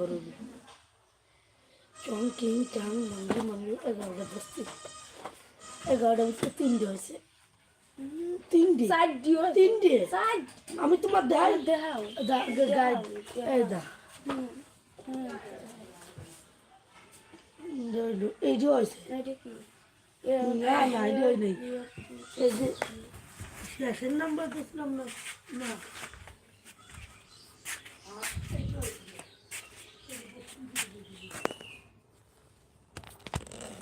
Number হইবে চং মন্দির মন্দির এগারোটা দশটি এগারোটা ভিতরে তিনটে হয়েছে। তিনটে। তিনটে। আমি তোমার দেয় দেখাও। দা এই যে হয়েছে। না না এটা হয় নাই এই যে শেষের নাম্বার দেখলাম না। না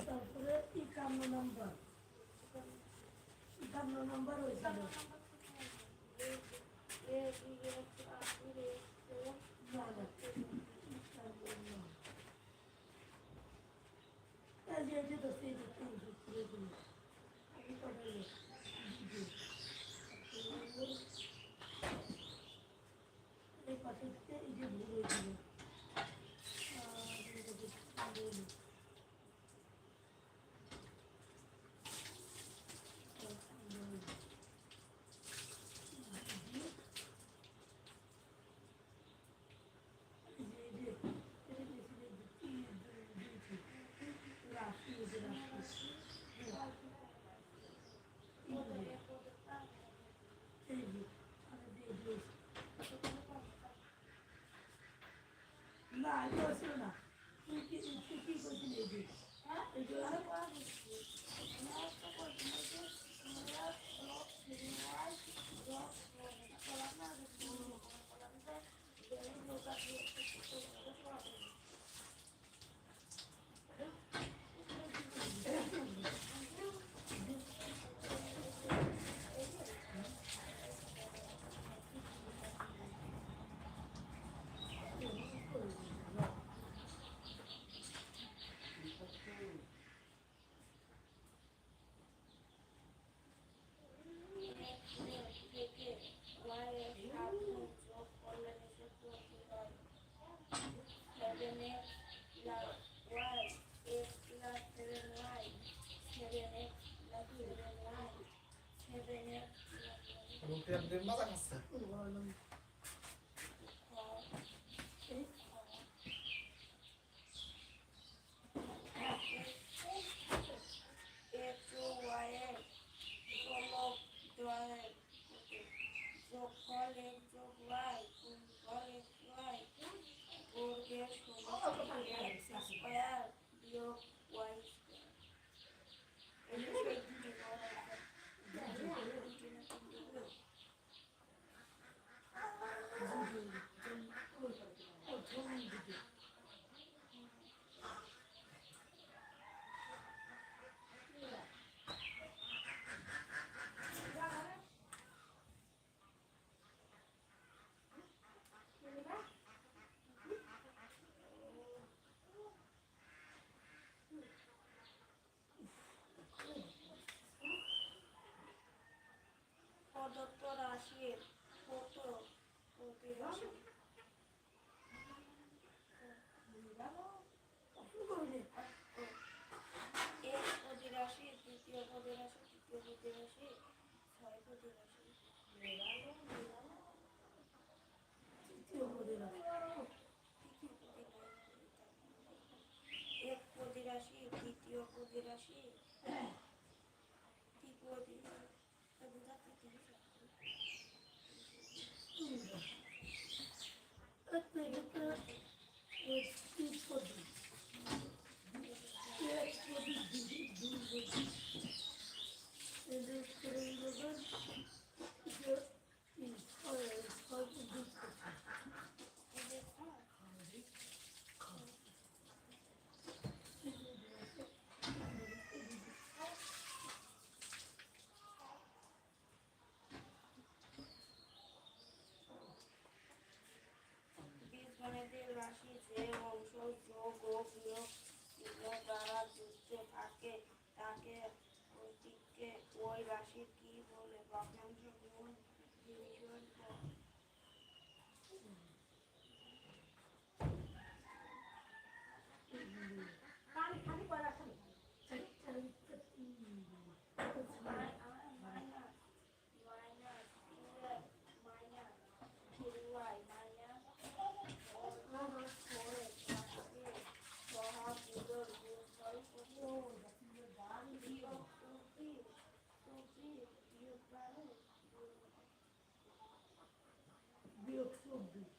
তারপরে একান্ন নম্বর। একান্ন নাম্বার হয়েছিল না না এই যে এই যে দশ এই যে তিন যে পুরো দিন আমি পাঠাইলে এই পাশে থেকে এই যে ভুল হয়েছিল আর এটা যে ভুল হলো। না এটা ছিল না। তুই কি তুই করছিলি এই যে এই যে রুটির মাথা খাচ্ছে প্রদত্ত রাশির কত প্রতি রাশি এক প্রতি রাশি দ্বিতীয় প্রতি তৃতীয় প্রতি রাশি ছয় প্রতি রাশি তৃতীয় পদে। এক প্রতি রাশি দ্বিতীয় তৃতীয় প্রতি একটা এটা এক তিন পদে এক পদে দুই দুই পদে এই যে করে দেবেন যে তিন ছয় ছয় পদে বীজগণিতের রাশি যে অংশ যোগ ও বিয়োগ দ্বারা যুক্ত থাকে তাকে ওইটিকে ওই রাশি বিয়োগ চব্বিশ এর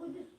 What is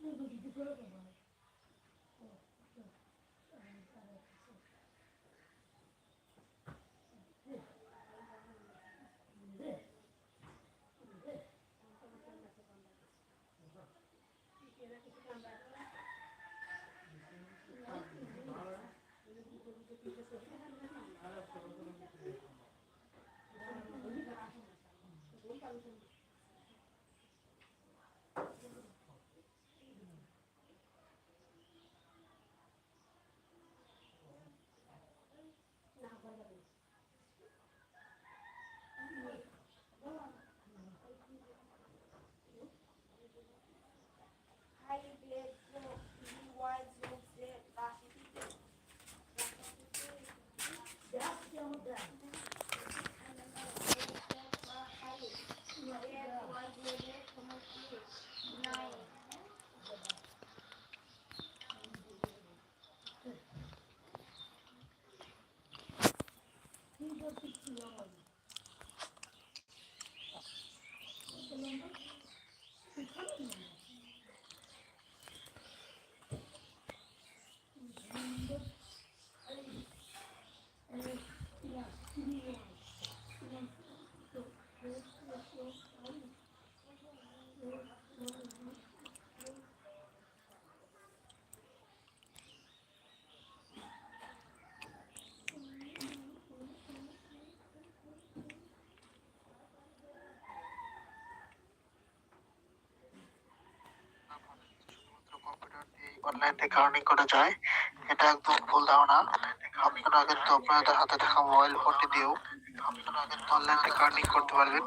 অনলাইন থেকে আর্নিং করা যায়। এটা একদম ভুল আপনারা আপনাদের হাতে থাকা মোবাইল ফোনটি দিয়েও আপনারা অনলাইন থেকে আর্নিং করতে পারবেন।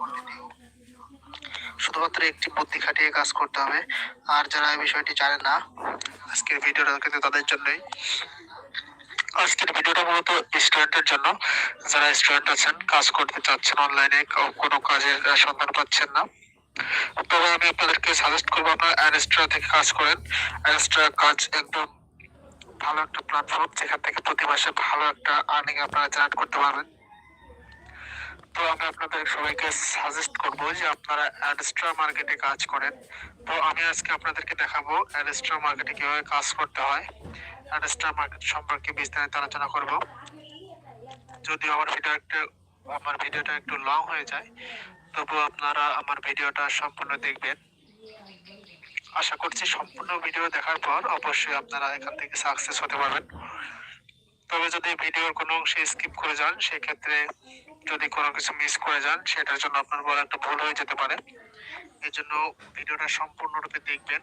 শুধুমাত্র একটি বুদ্ধি খাটিয়ে কাজ করতে হবে। আর যারা এই বিষয়টি জানে না, আজকের ভিডিওটা কিন্তু তাদের জন্যই। আজকের ভিডিওটা মূলত স্টুডেন্টের জন্য। যারা স্টুডেন্ট আছেন, কাজ করতে চাচ্ছেন অনলাইনে কোনো কাজের সন্ধান পাচ্ছেন না। তবে আমি আপনাদেরকে সাজেস্ট করব আপনারা অ্যারেস্ট্রা থেকে কাজ করেন। অ্যারেস্ট্রা কাজ একদম ভালো একটা প্ল্যাটফর্ম যেখান থেকে প্রতি মাসে ভালো একটা আর্নিং আপনারা জেনারেট করতে পারবেন। তো আমি আপনাদের সবাইকে সাজেস্ট করব যে আপনারা অ্যাডস্ট্রা মার্কেটে কাজ করেন। তো আমি আজকে আপনাদেরকে দেখাবো অ্যাডস্ট্রা মার্কেটে কীভাবে কাজ করতে হয়। অ্যাডস্ট্রা মার্কেট সম্পর্কে বিস্তারিত আলোচনা করব। যদিও আমার ভিডিও একটু আমার ভিডিওটা একটু লং হয়ে যায় তবু আপনারা আমার ভিডিওটা সম্পূর্ণ দেখবেন। আশা করছি সম্পূর্ণ ভিডিও দেখার পর অবশ্যই আপনারা এখান থেকে সাকসেস হতে পারবেন। তবে যদি ভিডিওর কোনো অংশে স্কিপ করে যান, সেক্ষেত্রে যদি কোনো কিছু মিস করে যান, সেটার জন্য আপনার বড় একটা ভুল হয়ে যেতে পারে। এই জন্য ভিডিওটা সম্পূর্ণরূপে দেখবেন।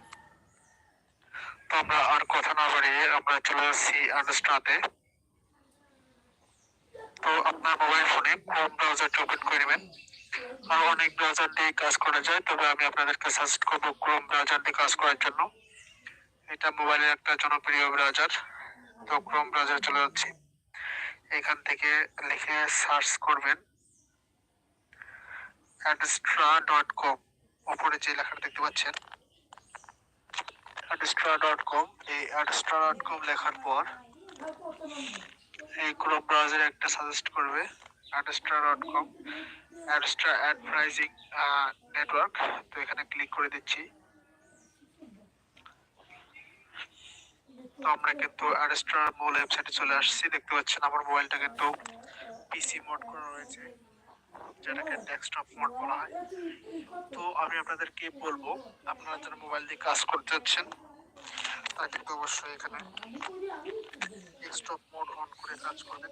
তো আমরা আর কথা না বাড়িয়ে আমরা চলে যাচ্ছি আন্ডারস্টাতে তো আপনার মোবাইল ফোনে ক্রোম ব্রাউজারটা ওপেন করে নেবেন। অনেক ব্রাউজার দিয়ে কাজ করা যায়, তবে আমি আপনাদেরকে সাজেস্ট করব ক্রোম ব্রাউজার দিয়ে কাজ করার জন্য। এটা মোবাইলের একটা জনপ্রিয় ব্রাউজার তো ক্রোম ব্রাউজার চলে যাচ্ছি। এখান থেকে লিখে সার্চ করবেন। অ্যাডস্ট্রা ডট কম উপরে যে লেখাটা দেখতে পাচ্ছেন অ্যাডস্ট্রা ডট কম এই অ্যাডস্ট্রা ডট কম লেখার পর এই ক্রোম ব্রাউজারে একটা সাজেস্ট করবে। Adsterra dot com Adsterra advertising network তো এখানে ক্লিক করে দিচ্ছি। তো আমরা কিন্তু অ্যাডস্ট্রার মূল ওয়েবসাইটে চলে আসছি। দেখতে পাচ্ছেন আমার মোবাইলটা কিন্তু পিসি মোড করা রয়েছে, যেটাকে ডেস্কটপ মোড বলা হয়। তো আমি আপনাদেরকে বলব, আপনারা যারা মোবাইল দিয়ে কাজ করতে যাচ্ছেন, তারা কিন্তু অবশ্যই এখানে ডেস্কটপ মোড অন করে কাজ করবেন।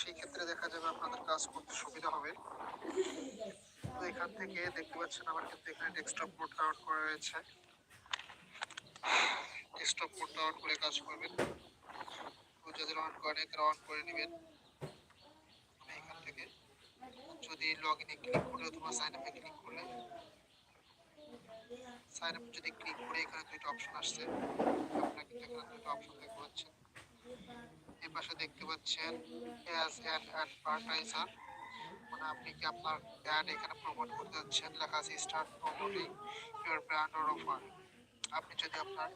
সেই ক্ষেত্রে দেখা যাবে আপনাদের কাজ করতে সুবিধা হবে। তো এখান থেকে দেখতে পাচ্ছেন আমার কিন্তু এখানে ডেস্কটপ মোড অন করা রয়েছে। ডেস্কটপ মোডটা অন করে কাজ করবেন। যাদের অন করে, তারা অন করে নেবেন। এখান থেকে যদি লগ ইনে ক্লিক করে অথবা সাইন আপে ক্লিক করলে সাইন আপ যদি ক্লিক করে এখানে দুইটা অপশন আসছে। আপনারা কিন্তু এখানে দুইটা অপশন দেখতে পাচ্ছেন। এই পাশে দেখতে পাচ্ছেন অ্যাজ অ্যান অ্যাডভার্টাইজার মানে আপনি কি আপনার অ্যাড এখানে প্রমোট করতে যাচ্ছেন? লেখা আছে start promoting your brand or offer আপনি যদি আপনার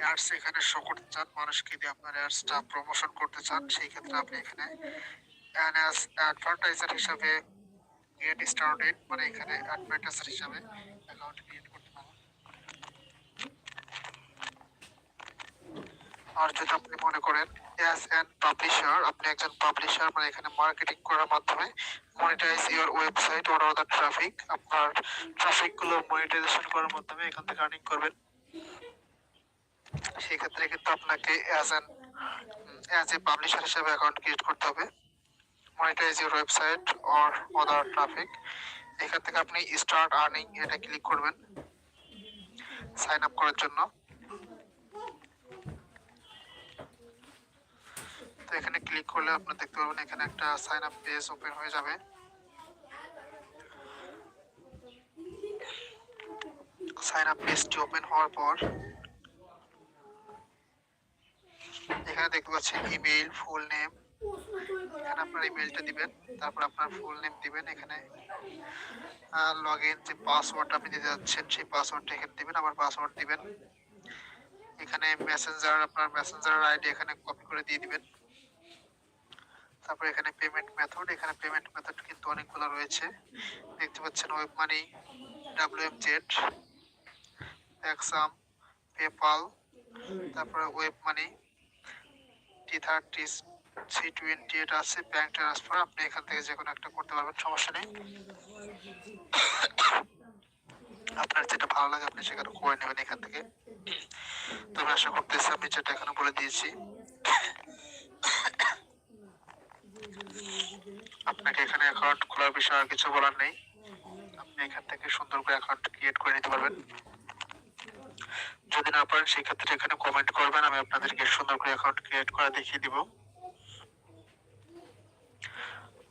অ্যাডস এখানে শো করতে চান, মানুষকে দিয়ে আপনার অ্যাডসটা প্রমোশন করতে চান, সেই ক্ষেত্রে আপনি এখানে অ্যাডভার্টাইজার হিসাবে গেট স্টার্টেড মানে এখানে অ্যাডভার্টাইজার হিসাবে অ্যাকাউন্ট ক্রিয়েট করতে পারেন। আর যদি আপনি মনে করেন অ্যাজ অ্যান পাবলিশার আপনি একজন পাবলিশার মানে এখানে মার্কেটিং করার মাধ্যমে monetise your website or the traffic আপনার ট্রাফিকগুলো মনিটাইজেশন করার মাধ্যমে এখান থেকে আর্নিং করবেন। সেক্ষেত্রে কিন্তু আপনাকে as an as a publisher হিসেবে অ্যাকাউন্ট ক্রিয়েট করতে হবে। Monetize your website or other traffic এখান থেকে আপনি স্টার্ট আর্নিং এটা ক্লিক করবেন। সাইন আপ করার জন্য। তো এখানে ক্লিক করলে আপনি দেখতে পারবেন এখানে একটা সাইন আপ পেজ ওপেন হয়ে যাবে। সাইন আপ পেজটি ওপেন হওয়ার পর এখানে দেখতে পাচ্ছেন ইমেইল ফুল নেম এখানে আপনার ইমেলটা দিবেন, তারপর আপনার ফুল নেম দিবেন এখানে। লগ ইন যে পাসওয়ার্ড আপনি দিতে যাচ্ছেন, সেই পাসওয়ার্ডটা এখানে দিবেন, আবার পাসওয়ার্ড দিবেন। এখানে মেসেঞ্জার আপনার মেসেঞ্জার আইডি এখানে কপি করে দিয়ে দিবেন। তারপর এখানে পেমেন্ট মেথড এখানে পেমেন্ট মেথড কিন্তু অনেকগুলো রয়েছে। দেখতে পাচ্ছেন web money WM Z exam PayPal তারপরে web money T thirty C twenty এটা আছে ব্যাংক ট্রান্সফার আপনি এখান থেকে যে কোনো একটা করতে পারবেন, সমস্যা নেই। আপনার যেটা ভালো লাগে, আপনি সেখানে করে নেবেন এখান থেকে। তবে আশা করতেছি আমি যেটা এখানে বলে দিয়েছি। আপনাকে এখানে অ্যাকাউন্ট খোলার বিষয়ে আর কিছু বলার নেই। আপনি এখান থেকে সুন্দর করে অ্যাকাউন্ট ক্রিয়েট করে নিতে পারবেন। যদি না পারেন, সেক্ষেত্রে এখানে কমেন্ট করবেন, আমি আপনাদেরকে সুন্দর করে অ্যাকাউন্ট ক্রিয়েট করে দেখিয়ে দিব।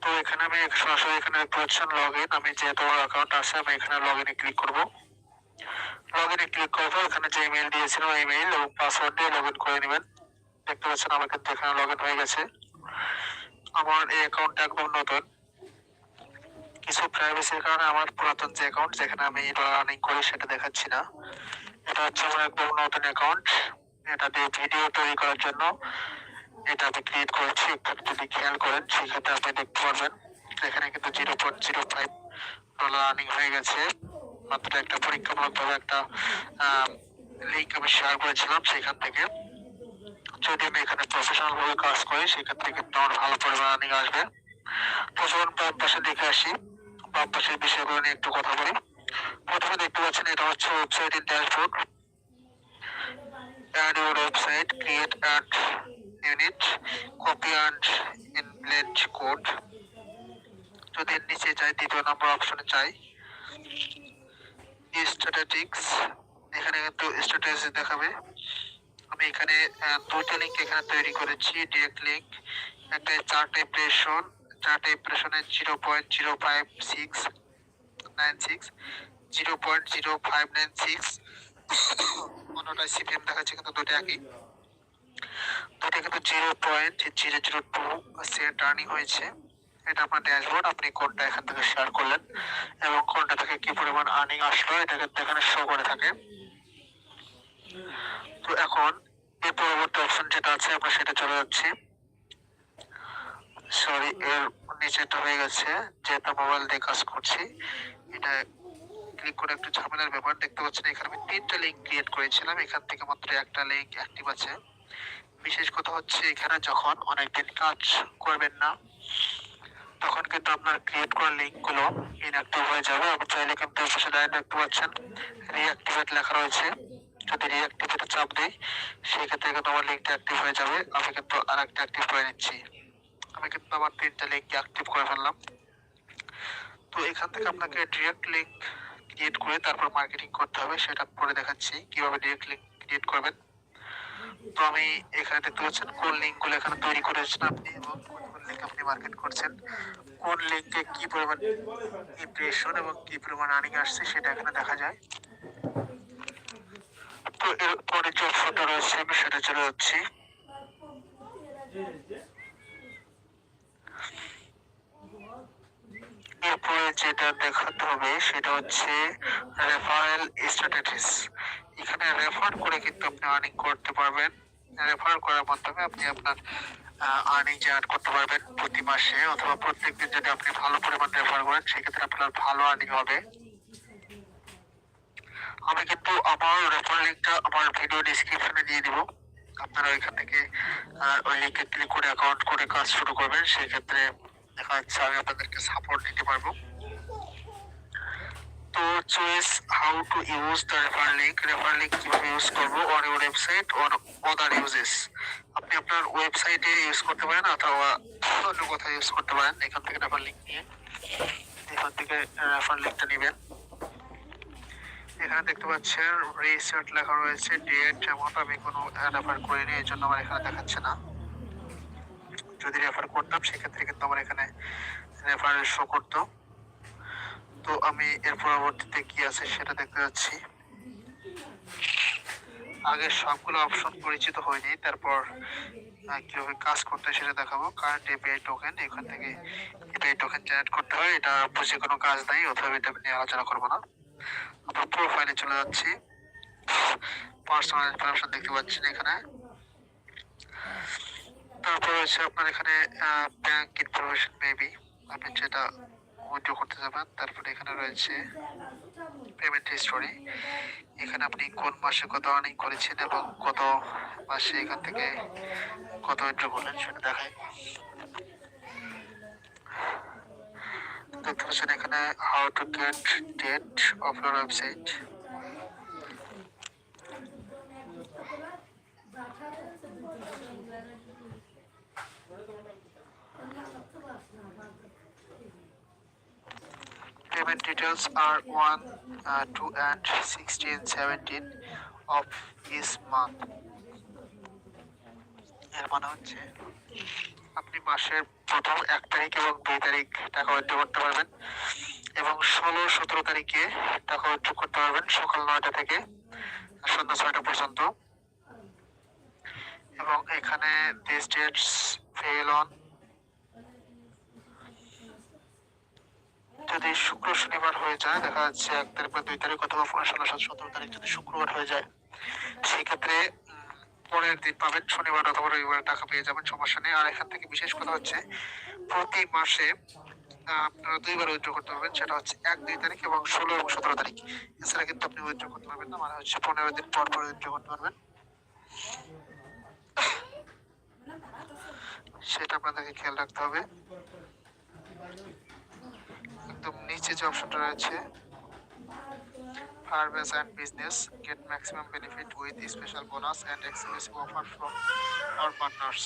তো এখানে আমি সরাসরি এখানে পাচ্ছেন লগ ইন আমি যেহেতু অ্যাকাউন্ট আছে, আমি এখানে লগ ইনে ক্লিক করব। লগ ইনে ক্লিক পর এখানে যে ইমেল দিয়েছিলাম ইমেল এবং পাসওয়ার্ড দিয়ে লগ ইন করে নেবেন। দেখতে পাচ্ছেন আমার কিন্তু এখানে লগ ইন হয়ে গেছে। আমার এই অ্যাকাউন্টটা একদম নতুন। কিছু প্রাইভেসির কারণে আমার পুরাতন যে অ্যাকাউন্ট যেখানে আমি রানিং করি সেটা দেখাচ্ছি না। এটা হচ্ছে আমার একদম নতুন অ্যাকাউন্ট এটা দিয়ে ভিডিও তৈরি করার জন্য এটা আমি ক্রিয়েট করেছি। একটু যদি খেয়াল করেন, সেক্ষেত্রে আপনি দেখতে পারবেন। এখানে কিন্তু zero point zero five dollar earning হয়ে গেছে। মাত্র একটা পরীক্ষামূলকভাবে একটা লিঙ্ক আমি শেয়ার করেছিলাম সেখান থেকে। যদি আমি এখানে প্রফেশনাল ভাবে কাজ করি, সেক্ষেত্রে কিন্তু আমার ভালো পরিমাণ আর্নিং আসবে। তো চলুন বাম পাশে দেখে আসি। বাম পাশের বিষয়গুলো নিয়ে একটু কথা বলি। প্রথমে দেখতে পাচ্ছেন, এটা হচ্ছে ওয়েবসাইটের dashboard add your website, create ad unit, copy and inlet code যদি নিচে যাই, দ্বিতীয় নম্বর অপশনে যাই। স্ট্যাটিস্টিক্স এখানে কিন্তু স্ট্যাটাস দেখাবে। আমি এখানে দুইটা লিঙ্ক এখানে তৈরি করেছি ডিরেক্ট লিঙ্ক একটা chart impression chart ইমপ্রেশনের zero point zero five six nine six zero point zero five nine six অন্যটা সিপিএম দেখাচ্ছে, কিন্তু দুটো একই। দুটো কিন্তু zero point zero zero two cent earning হয়েছে। এটা আপনার ড্যাশবোর্ড আপনি কোনটা এখান থেকে শেয়ার করলেন এবং কোনটা থেকে কি পরিমাণ আর্নিং আসলো, এটা কিন্তু এখানে শো করে থাকে। তো এখন এই পরবর্তী অপশন যেটা আছে, আমরা সেটা চলে যাচ্ছি। সরি এর নিচেটা হয়ে গেছে যেহেতু মোবাইল দিয়ে কাজ করছি। এটা ক্লিক করে একটু ঝামেলার ব্যাপার দেখতে পাচ্ছেন, এখানে আমি তিনটা লিঙ্ক ক্রিয়েট করেছিলাম। এখান থেকে মাত্র একটা লিঙ্ক অ্যাক্টিভ আছে। বিশেষ কথা হচ্ছে, এখানে যখন অনেকদিন কাজ করবেন না, তখন কিন্তু আপনার ক্রিয়েট করা লিঙ্কগুলো ইনঅ্যাক্টিভ হয়ে যাবে। আপনি চাইলে কিন্তু এর পাশে ডাইরেক্ট দেখতে পাচ্ছেন রিঅ্যাক্টিভেট লেখা রয়েছে। যদি রিঅ্যাক্টিভেটে চাপ দেই সেক্ষেত্রে কিন্তু আমার লিঙ্কটা অ্যাক্টিভ হয়ে যাবে। আমি কিন্তু আর একটা অ্যাক্টিভ করে নিচ্ছি। আমি কিন্তু আমার তিনটা লিঙ্ক অ্যাক্টিভ করে ফেললাম। তো এখান থেকে আপনাকে ডিরেক্ট লিঙ্ক ক্রিয়েট করে তারপর মার্কেটিং করতে হবে। সেটা পরে দেখাচ্ছি কীভাবে ডিরেক্ট লিঙ্ক ক্রিয়েট করবেন। তো আমি এখানে দেখতে পাচ্ছেন কোন লিঙ্কগুলো এখানে তৈরি করেছেন আপনি এবং কোন লিঙ্ক আপনি মার্কেট করছেন। কোন লিঙ্কে কি পরিমাণ ইমপ্রেশন এবং কি পরিমাণ আর্নিং আসছে সেটা এখানে দেখা যায়। তো এরপরে যে অপশনটা রয়েছে, আমি সেটা চলে যাচ্ছি। এরপরে যেটা দেখাতে হবে, সেটা হচ্ছে রেফারেল স্ট্র্যাটেজিস এখানে রেফার করে কিন্তু আপনি আর্নিং করতে পারবেন। রেফার করার মাধ্যমে আপনি আপনার আর্নিং জেনারেট করতে পারবেন প্রতি মাসে, অথবা প্রত্যেকদিন যদি আপনি ভালো পরিমাণ রেফার করেন, সেক্ষেত্রে আপনার ভালো আর্নিং হবে। আমি কিন্তু আমার রেফার লিঙ্কটা আমার ভিডিও ডিসক্রিপশনে দিয়ে দিব। আপনারা ওইখান থেকে ওই লিঙ্কে ক্লিক করে অ্যাকাউন্ট করে কাজ শুরু করবেন। সেক্ষেত্রে দেখা যাচ্ছে আমি আপনাদেরকে সাপোর্ট দিতে পারব। তো choice how to use the refer link refer link কীভাবে ইউজ করব? On your website on other uses আপনি আপনার ওয়েবসাইটে ইউজ করতে পারেন অথবা অন্য কোথাও ইউজ করতে পারেন। এখান থেকে রেফার লিঙ্ক নিয়ে, এখান থেকে রেফার লিঙ্কটা নেবেন। এখানে দেখতে পাচ্ছেন রিসেট লেখা রয়েছে ডেট যেমন আমি কোনো রেফার করিনি, এই জন্য আমার এখানে দেখাচ্ছে না। যদি রেফার করতাম, সেক্ষেত্রে কিন্তু আমার এখানে রেফারেল শো করতো। তো আমি এর পরবর্তীতে কি আছে সেটা দেখতে যাচ্ছি। আগে সবগুলো অপশন পরিচিত হয়নি, তারপর কীভাবে কাজ করতে সেটা দেখাবো। কারেন্ট এপিআই টোকেন এখান থেকে এপিআই টোকেন জেনারেট করতে হয়। এটা বুঝে কোনো কাজ নাই, অথবা এটা নিয়ে আলোচনা করব না। প্রোফাইলে চলে যাচ্ছি। পার্সোনাল ইনফরমেশন দেখতে পাচ্ছেন এখানে। তারপর হচ্ছে আপনার এখানে ব্যাংক ইনফরমেশন মেবি আপনি যেটা উইথড্র করতে যাবেন, তারপরে এখানে রয়েছে পেমেন্ট হিস্টোরি এখানে আপনি কোন মাসে কত আর্নিং করেছেন এবং কত মাসে এখান থেকে কত উইথড্র করলেন সেটা দেখায় দেখতে পাচ্ছেন এখানে how to get date of your website Payment details are 1, uh, 2 and 16, 17 of each month. এর মানে হচ্ছে আপনি মাসের প্রথম এক তারিখ এবং দুই তারিখ টাকা উইথড্র করতে পারবেন এবং ষোলো, সতেরো তারিখে টাকা উইথড্র করতে পারবেন সকাল নয়টা থেকে সন্ধ্যা ছয়টা পর্যন্ত। এবং এখানে যদি শুক্র শনিবার হয়ে যায়, দেখা যাচ্ছে এক তারিখ বা দুই তারিখ অথবা ষোলো সাত সতেরো তারিখ যদি শুক্রবার হয়ে যায়, সেক্ষেত্রে পরের দিন পাবেন শনিবার অথবা রবিবার টাকা পেয়ে যাবেন, সমস্যা নেই। আর এখান থেকে বিশেষ কথা হচ্ছে, প্রতি মাসে আপনারা দুইবার উইথড্র করতে পারবেন। সেটা হচ্ছে এক, দুই তারিখ এবং ষোলো এবং সতেরো তারিখ। এছাড়া কিন্তু আপনি উইথড্র করতে পারবেন না মানে হচ্ছে পনেরো দিন পর পর উইথড্র করতে পারবেন। সেটা আপনাদেরকে খেয়াল রাখতে হবে। একদম নিচে যে অপশনটা রয়েছে Harvest and business get maximum benefit with special bonus and exclusive offer from our partners.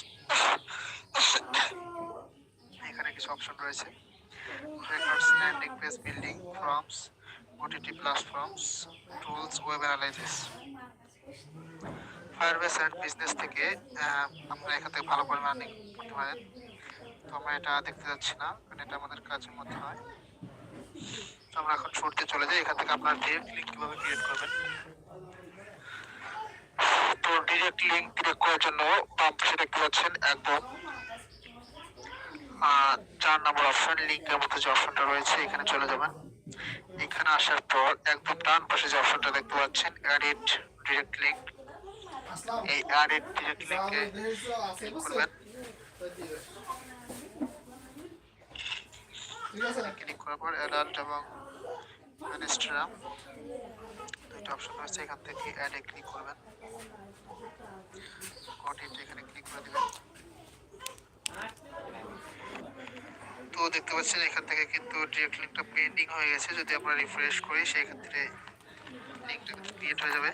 এখানে কিছু অপশন রয়েছে records landing page building forms OTT platforms tools web analysis Firebase and business থেকে আপনারা এখান থেকে ভালো পরিমাণ earning করতে পারেন তো আমরা এটা দেখতে যাচ্ছি না কারণ এটা আমাদের কাজের মধ্যে হয় আমরা এখন শুরুতে চলে যাই। এখান থেকে আপনার ডিরেক্ট লিঙ্ক কীভাবে ক্রিয়েট করবেন। তো ডিরেক্ট লিঙ্ক ক্রিয়েট করার জন্য বাম পাশে দেখতে পাচ্ছেন একদম। চার নম্বর অপশন লিঙ্কের মধ্যে যে অপশনটা রয়েছে এখানে চলে যাবেন। এখানে আসার পর একদম ডান পাশে যে অপশনটা দেখতে পাচ্ছেন এডিট ডিরেক্ট লিঙ্ক এই এডিট ডিরেক্ট লিঙ্কে ক্লিক করবেন। ক্লিক করার পর অ্যাডাল্ট এবং ইনস্টাগ্রাম দুইটা অপশন আছে এখান থেকে অ্যাডে ক্লিক করবেন। কন্টেন্ট এখানে ক্লিক করে দেবেন। তো দেখতে পাচ্ছেন, এখান থেকে কিন্তু ডিরেক্ট লিঙ্কটা পেন্ডিং হয়ে গেছে। যদি আমরা রিফ্রেশ করি, সেক্ষেত্রে লিঙ্কটা ক্রিয়েট হয়ে যাবে।